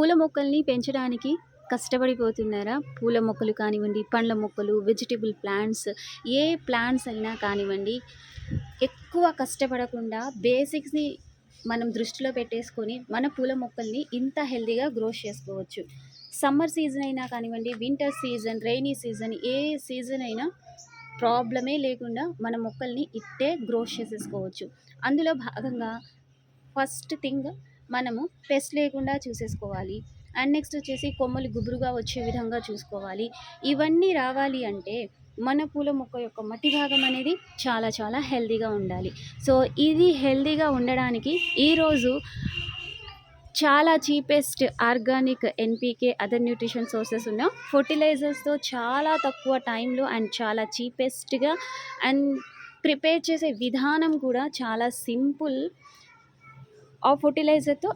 పూల మొక్కల్ని పెంచడానికి కష్టపడిపోతున్నారా? పూల మొక్కలు కానివ్వండి పండ్ల మొక్కలు వెజిటేబుల్ ప్లాంట్స్ ఏ ప్లాంట్స్ అయినా కానివ్వండి ఎక్కువ కష్టపడకుండా బేసిక్స్ని మనం దృష్టిలో పెట్టేసుకొని మన పూల మొక్కల్ని ఇంత హెల్తీగా గ్రోస్ చేసుకోవచ్చు. సమ్మర్ సీజన్ అయినా కానివ్వండి వింటర్ సీజన్ రైనీ సీజన్ ఏ సీజన్ అయినా ప్రాబ్లమే లేకుండా మన మొక్కల్ని ఇట్టే గ్రోస్ చేసేసుకోవచ్చు. అందులో భాగంగా ఫస్ట్ థింగ్ మనము పెస్ట్ లేకుండా చూసేసుకోవాలి. అండ్ నెక్స్ట్ వచ్చేసి కొమ్మలు గుబురుగా వచ్చే విధంగా చూసుకోవాలి. ఇవన్నీ రావాలి అంటే మన పూల మొక్క యొక్క మట్టి భాగం అనేది చాలా చాలా హెల్దీగా ఉండాలి. సో ఇది హెల్దీగా ఉండడానికి ఈరోజు చాలా cheapest organic NPK other nutrition sources ఉన్న ఫర్టిలైజర్స్తో చాలా తక్కువ టైంలో అండ్ చాలా చీపెస్ట్గా అండ్ ప్రిపేర్ చేసే విధానం కూడా చాలా సింపుల్ ఆ ఫర్టిలైజర్తో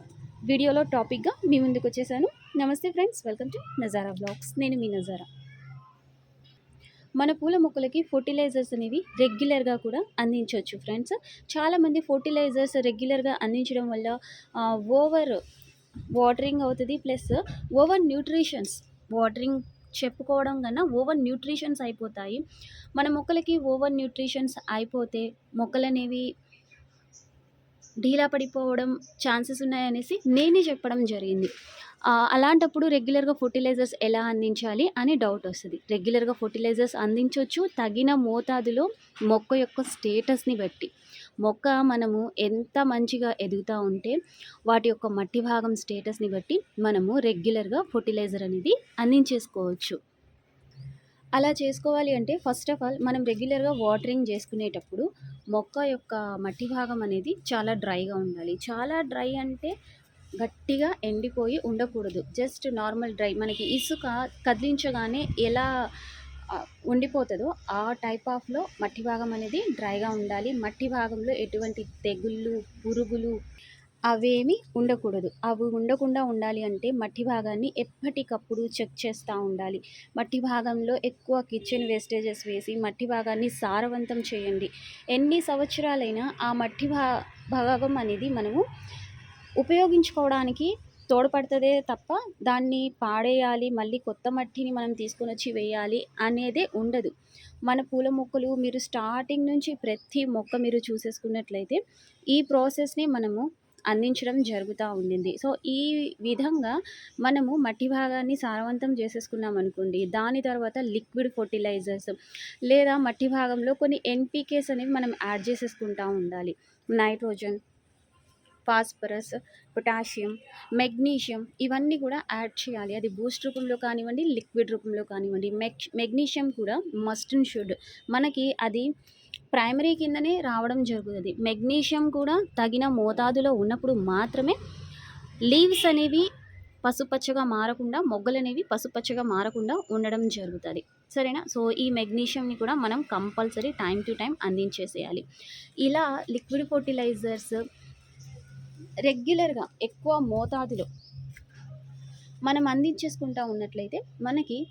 వీడియోలో టాపిక్గా మీ ముందుకు వచ్చేసాను. నమస్తే friends welcome to Nazara blogs. నేను మీ నజారా. మన పూల మొక్కలకి ఫర్టిలైజర్స్ అనేవి రెగ్యులర్గా కూడా అందించవచ్చు ఫ్రెండ్స్. చాలామంది ఫర్టిలైజర్స్ రెగ్యులర్గా అందించడం వల్ల ఓవర్ వాటరింగ్ అవుతుంది ప్లస్ ఓవర్ న్యూట్రిషన్స్ వాటరింగ్ చెప్పుకోవడం కన్నా ఓవర్ న్యూట్రిషన్స్ అయిపోతాయి. మన మొక్కలకి ఓవర్ న్యూట్రిషన్స్ అయిపోతే మొక్కలు అనేవి ఢీలా పడిపోవడం ఛాన్సెస్ ఉన్నాయనేసి నేనే చెప్పడం జరిగింది. అలాంటప్పుడు రెగ్యులర్గా ఫర్టిలైజర్స్ ఎలా అందించాలి అని డౌట్ వస్తుంది. రెగ్యులర్గా ఫర్టిలైజర్స్ అందించవచ్చు తగిన మోతాదులో మొక్క యొక్క స్టేటస్ని బట్టి. మొక్క మనము ఎంత మంచిగా ఎదుగుతూ ఉంటే వాటి యొక్క మట్టి భాగం స్టేటస్ని బట్టి మనము రెగ్యులర్గా ఫర్టిలైజర్ అనేది అందించేసుకోవచ్చు. అలా చేసుకోవాలి అంటే ఫస్ట్ ఆఫ్ ఆల్ మనం రెగ్యులర్గా వాటరింగ్ చేసుకునేటప్పుడు మొక్క యొక్క మట్టి భాగం అనేది చాలా డ్రైగా ఉండాలి. చాలా డ్రై అంటే గట్టిగా ఎండిపోయి ఉండకూడదు. జస్ట్ నార్మల్ డ్రై మనకి ఇసుక కదిలించగానే ఎలా ఉండిపోతుందో ఆ టైప్ ఆఫ్లో మట్టి భాగం అనేది డ్రైగా ఉండాలి. మట్టి భాగంలో ఎటువంటి తెగుళ్ళు పురుగులు అవేమి ఉండకూడదు. అవి ఉండకుండా ఉండాలి అంటే మట్టి భాగాన్ని ఎప్పటికప్పుడు చెక్ చేస్తూ ఉండాలి. మట్టి భాగంలో ఎక్కువ కిచెన్ వేస్టేజెస్ వేసి మట్టి భాగాన్ని సారవంతం చేయండి. ఎన్ని సంవత్సరాలైనా ఆ మట్టి భా భాగం అనేది మనము ఉపయోగించుకోవడానికి తోడ్పడుతుందే తప్ప దాన్ని పాడేయాలి మళ్ళీ కొత్త మట్టిని మనం తీసుకొని వచ్చి వేయాలి అనేదే ఉండదు. మన పూల మొక్కలు మీరు స్టార్టింగ్ నుంచి ప్రతి మొక్క మీరు చూసేసుకున్నట్లయితే ఈ ప్రాసెస్ని మనము అందించడం జరుగుతూ ఉండింది. సో ఈ విధంగా మనము మట్టి భాగాన్ని సారవంతం చేసేసుకున్నాం అనుకోండి దాని తర్వాత లిక్విడ్ ఫర్టిలైజర్స్ లేదా మట్టి భాగంలో కొన్ని ఎన్పికేస్ అనేవి మనం యాడ్ చేసేసుకుంటూ ఉండాలి. నైట్రోజన్ ఫాస్ఫరస్ పొటాషియం మెగ్నీషియం ఇవన్నీ కూడా యాడ్ చేయాలి. అది బూస్ట్ రూపంలో కానివ్వండి లిక్విడ్ రూపంలో కానివ్వండి. మెగ్ మెగ్నీషియం కూడా మస్ట్ అండ్ షుడ్. మనకి అది ప్రైమరీ కిందనే రావడం జరుగుతుంది. మెగ్నీషియం కూడా తగిన మోతాదులో ఉన్నప్పుడు మాత్రమే లీవ్స్ అనేవి పసుపచ్చగా మారకుండా మొగ్గలు అనేవి పసుపచ్చగా మారకుండా ఉండడం జరుగుతుంది. సరేనా? సో ఈ మెగ్నీషియంని కూడా మనం కంపల్సరీ టైం టు టైం అందించేసేయాలి. ఇలా లిక్విడ్ ఫర్టిలైజర్స్ రెగ్యులర్గా ఎక్కువ మోతాదులో మనం అందించేసుకుంటా ఉన్నట్లయితే మనకి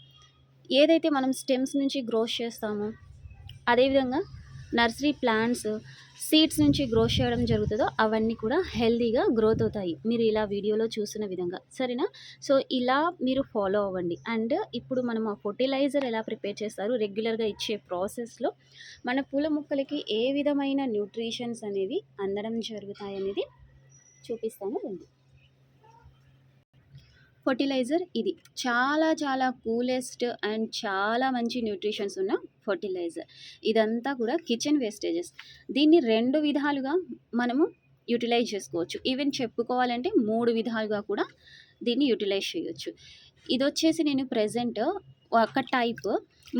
ఏదైతే మనం స్టెమ్స్ నుంచి గ్రోత్ చేస్తామో అదేవిధంగా నర్సరీ ప్లాంట్స్ సీడ్స్ నుంచి గ్రో చేయడం జరుగుతుందో అవన్నీ కూడా హెల్దీగా గ్రోత్ అవుతాయి. మీరు ఇలా వీడియోలో చూసిన విధంగా. సరేనా? సో ఇలా మీరు ఫాలో అవ్వండి. అండ్ ఇప్పుడు మనం ఆ ఫర్టిలైజర్ ఎలా ప్రిపేర్ చేస్తారు? రెగ్యులర్గా ఇచ్చే ప్రాసెస్లో మన పూల మొక్కలకి ఏ విధమైన న్యూట్రిషన్స్ అనేవి అందడం జరుగుతాయి అనేది చూపిస్తాను. రండి ఫర్టిలైజర్ ఇది. చాలా చాలా కూలెస్ట్ అండ్ చాలా మంచి న్యూట్రిషన్స్ ఉన్న ఫర్టిలైజర్. ఇదంతా కూడా కిచెన్ వేస్టేజెస్. దీన్ని రెండు విధాలుగా మనము యూటిలైజ్ చేసుకోవచ్చు. ఈవెన్ చెప్పుకోవాలంటే మూడు విధాలుగా కూడా దీన్ని యూటిలైజ్ చేయొచ్చు. ఇది వచ్చేసి నేను ప్రజెంట్ ఒక టైప్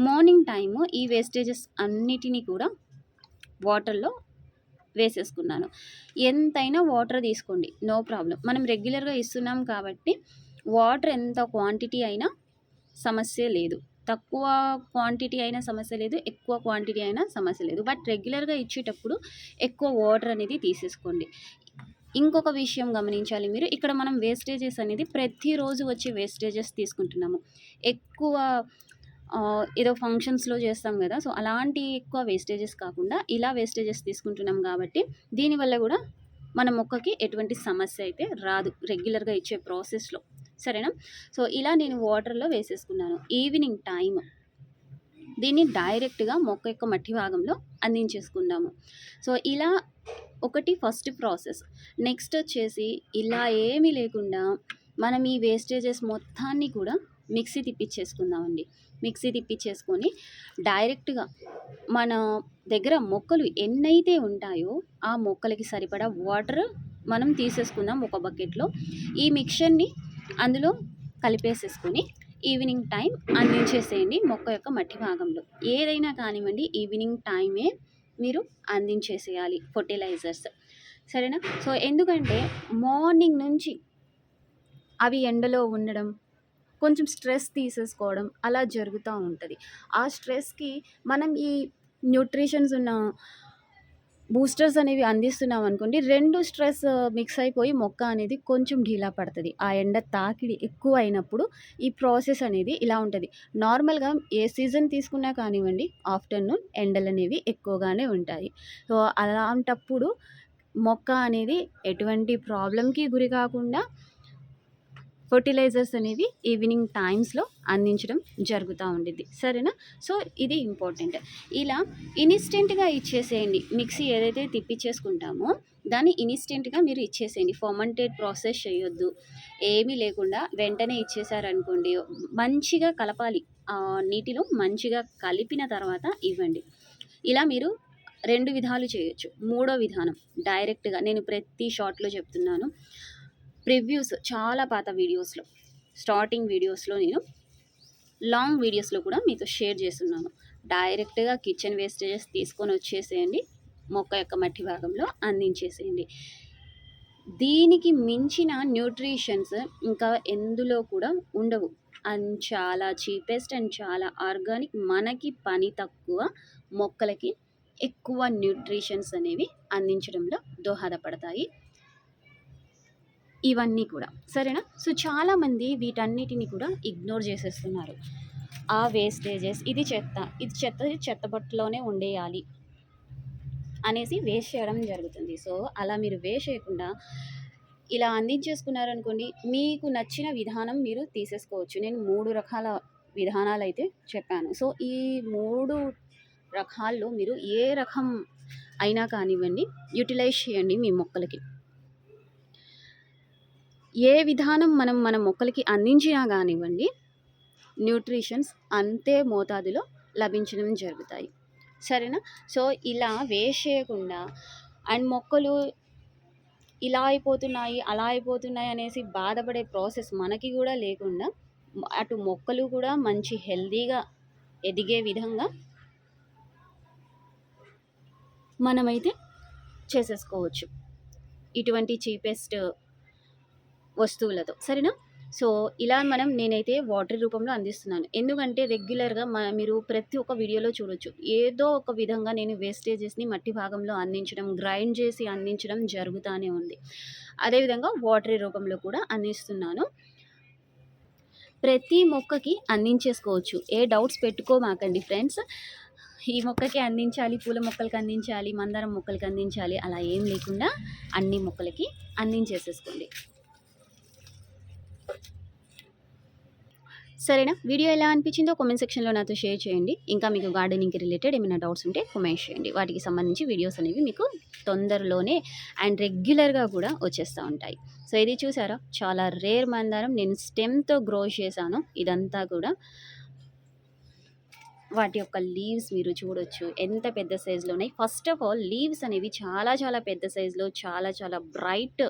మార్నింగ్ టైము ఈ వేస్టేజెస్ అన్నిటినీ కూడా వాటర్లో వేసేసుకున్నాను. ఎంతైనా వాటర్ తీసుకోండి. No problem. మనం రెగ్యులర్గా ఇస్తున్నాం కాబట్టి వాటర్ ఎంత క్వాంటిటీ అయినా సమస్య లేదు. తక్కువ క్వాంటిటీ అయినా సమస్య లేదు ఎక్కువ క్వాంటిటీ అయినా సమస్య లేదు. బట్ రెగ్యులర్గా ఇచ్చేటప్పుడు ఎక్కువ వాటర్ అనేది తీసేసుకోండి. ఇంకొక విషయం గమనించాలి మీరు ఇక్కడ మనం వేస్టేజెస్ అనేది ప్రతిరోజు వచ్చే వేస్టేజెస్ తీసుకుంటున్నాము. ఎక్కువ ఏదో ఫంక్షన్స్లో చేస్తాం కదా సో అలాంటి ఎక్కువ వేస్టేజెస్ కాకుండా ఇలా వేస్టేజెస్ తీసుకుంటున్నాం కాబట్టి దీనివల్ల కూడా మన మొక్కకి ఎటువంటి సమస్య అయితే రాదు రెగ్యులర్గా ఇచ్చే ప్రాసెస్లో. సరేనా? సో ఇలా నేను వాటర్లో వేసేసుకున్నాను. ఈవినింగ్ టైం దీన్ని డైరెక్ట్గా మొక్క యొక్క మట్టి భాగంలో అందించేసుకుందాము. సో ఇలా ఒకటి ఫస్ట్ ప్రాసెస్. నెక్స్ట్ వచ్చేసి ఇలా ఏమీ లేకుండా మనం ఈ వేస్టేజెస్ మొత్తాన్ని కూడా మిక్సీ తిప్పించేసుకుందామండి మిక్సీ తిప్పించేసుకొని డైరెక్ట్గా మన దగ్గర మొక్కలు ఎన్నైతే ఉంటాయో ఆ మొక్కలకి సరిపడా వాటర్ మనం తీసేసుకుందాం ఒక బకెట్లో. ఈ మిక్సర్ని అందులో కలిపేసేసుకొని ఈవినింగ్ టైం అందించేసేయండి మొక్క యొక్క మట్టి భాగంలో. ఏదైనా కానివ్వండి ఈవినింగ్ టైమే మీరు అందించేసేయాలి ఫర్టిలైజర్స్ సరేనా? సో ఎందుకంటే మార్నింగ్ నుంచి అవి ఎండలో ఉండడం కొంచెం స్ట్రెస్ తీసేసుకోవడం అలా జరుగుతూ ఉంటుంది. ఆ స్ట్రెస్కి మనం ఈ న్యూట్రిషన్స్ ఉన్న బూస్టర్స్ అనేవి అందిస్తున్నాం అనుకోండి రెండు స్ట్రెస్ మిక్స్ అయిపోయి మొక్క అనేది కొంచెం ఢీలా పడుతుంది. ఆ ఎండ తాకిడి ఎక్కువ అయినప్పుడు ఈ ప్రాసెస్ అనేది ఇలా ఉంటుంది. నార్మల్గా ఏ సీజన్ తీసుకున్నా కానివ్వండి ఆఫ్టర్నూన్ ఎండలు అనేవి ఎక్కువగానే ఉంటాయి. సో అలాంటప్పుడు మొక్క అనేది ఎటువంటి ప్రాబ్లంకి గురి కాకుండా ఫర్టిలైజర్స్ అనేవి ఈవినింగ్ టైమ్స్లో అందించడం జరుగుతూ ఉండిద్ది. సరేనా? సో ఇది ఇంపార్టెంట్. ఇలా ఇన్స్టెంట్గా ఇచ్చేసేయండి. మిక్సీ ఏదైతే తిప్పిచ్చేసుకుంటామో దాన్ని ఇన్స్టెంట్గా మీరు ఇచ్చేసేయండి. ఫర్మంటెడ్ ప్రాసెస్ చేయొద్దు. ఏమీ లేకుండా వెంటనే ఇచ్చేసారనుకోండి మంచిగా కలపాలి. నీటిలో మంచిగా కలిపిన తర్వాత ఇవ్వండి. ఇలా మీరు రెండు విధాలు చేయొచ్చు. మూడో విధానం డైరెక్ట్గా నేను ప్రతి షార్ట్లో చెప్తున్నాను. ప్రివ్యూస్ చాలా పాత వీడియోస్లో స్టార్టింగ్ వీడియోస్లో నేను లాంగ్ వీడియోస్లో కూడా మీతో షేర్ చేస్తున్నాను. డైరెక్ట్గా కిచెన్ వేస్టేజెస్ తీసుకొని వచ్చేసేయండి. మొక్క యొక్క మట్టి భాగంలో అందించేసేయండి. దీనికి మించిన న్యూట్రిషన్స్ ఇంకా ఎందులో కూడా ఉండవు. అండ్ చాలా చీపెస్ట్ అండ్ చాలా ఆర్గానిక్ మనకి పని తక్కువ మొక్కలకి ఎక్కువ న్యూట్రిషన్స్ అనేవి అందించడంలో దోహదపడతాయి. ఇవన్నీ కూడా. సరేనా? సో చాలామంది వీటన్నిటిని కూడా ఇగ్నోర్ చేసేస్తున్నారు. ఆ వేస్టేజెస్ ఇది చెత్త ఇది చెత్త చెత్త బట్టలోనే ఉండేయాలి అనేసి వేస్ట్ చేయడం జరుగుతుంది. సో అలా మీరు వేస్ట్ చేయకుండా ఇలా అందించేసుకున్నారనుకోండి మీకు నచ్చిన విధానం మీరు తీసేసుకోవచ్చు. నేను మూడు రకాల విధానాలు అయితే చెప్పాను. సో ఈ మూడు రకాల్లో మీరు ఏ రకం అయినా కానివ్వండి యూటిలైజ్ చేయండి మీ మొక్కలకి. ఏ విధానం మనం మన మొక్కలకి అందించినా కానివ్వండి న్యూట్రిషన్స్ అంతే మోతాదులో లభించడం జరుగుతాయి. సరేనా? సో ఇలా వేస్ట్ చేయకుండా అండ్ మొక్కలు ఇలా అయిపోతున్నాయి అలా అయిపోతున్నాయి అనేసి బాధపడే ప్రాసెస్ మనకి కూడా లేకుండా అటు మొక్కలు కూడా మంచి హెల్దీగా ఎదిగే విధంగా మనమైతే చేసేసుకోవచ్చు. ఇటువంటి చీపెస్ట్ వస్తువులతో. సరేనా? సో ఇలా మనం నేనైతే వాటర్ రూపంలో అందిస్తున్నాను. ఎందుకంటే రెగ్యులర్గా మ మీరు ప్రతి ఒక్క వీడియోలో చూడొచ్చు. ఏదో ఒక విధంగా నేను వేస్టేజెస్ని మట్టి భాగంలో అందించడం గ్రైండ్ చేసి అందించడం జరుగుతూనే ఉంది. అదేవిధంగా వాటర్ రూపంలో కూడా అందిస్తున్నాను. ప్రతి మొక్కకి అందించేసుకోవచ్చు. ఏ డౌట్స్ పెట్టుకోమాకండి ఫ్రెండ్స్. ఈ మొక్కకి అందించాలి పూల మొక్కలకి అందించాలి మందారం మొక్కలకి అందించాలి అలా ఏం లేకుండా అన్ని మొక్కలకి అందించేసేసుకోండి. సరేనా? వీడియో ఎలా అనిపించిందో కామెంట్ సెక్షన్లో నాతో షేర్ చేయండి. ఇంకా మీకు గార్డెనింగ్కి రిలేటెడ్ ఏమైనా డౌట్స్ ఉంటే కామెంట్ చేయండి. వాటికి సంబంధించి వీడియోస్ అనేవి మీకు తొందరలోనే అండ్ రెగ్యులర్గా కూడా వచ్చేస్తూ ఉంటాయి. సో ఇది చూసారా? చాలా రేర్ మందారం. నేను స్టెమ్తో గ్రో చేశాను. ఇదంతా కూడా వాటి యొక్క లీవ్స్ మీరు చూడొచ్చు. ఎంత పెద్ద సైజులో ఉన్నాయి. ఫస్ట్ ఆఫ్ ఆల్ లీవ్స్ అనేవి చాలా చాలా పెద్ద సైజులో చాలా చాలా బ్రైట్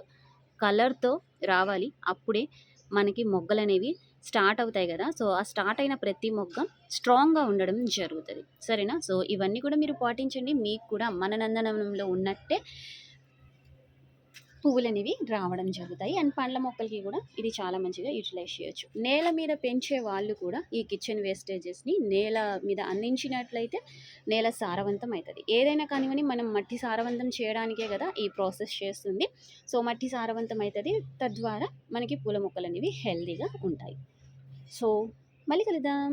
కలర్తో రావాలి. అప్పుడే మనకి మొగ్గలు అనేవి స్టార్ట్ అవుతాయి కదా. సో ఆ స్టార్ట్ అయిన ప్రతి మొగ్గ స్ట్రాంగ్గా ఉండడం జరుగుతుంది. సరేనా? సో ఇవన్నీ కూడా మీరు పాటించండి. మీకు కూడా మన నందనవనంలో ఉన్నట్టే పువ్వులు అనేవి రావడం జరుగుతాయి. అండ్ పండ్ల మొక్కలకి కూడా ఇది చాలా మంచిగా యూటిలైజ్ చేయొచ్చు. నేల మీద పెంచే వాళ్ళు కూడా ఈ కిచెన్ వేస్టేజెస్ని నేల మీద అందించినట్లయితే నేల సారవంతం అవుతుంది ఏదైనా కానివ్వని మనం మట్టి సారవంతం చేయడానికే కదా ఈ ప్రాసెస్ చేస్తుంది. సో మట్టి సారవంతం అవుతుంది తద్వారా మనకి పూల మొక్కలు అనేవి హెల్తీగా ఉంటాయి. సో మళ్ళీ కలుద్దాం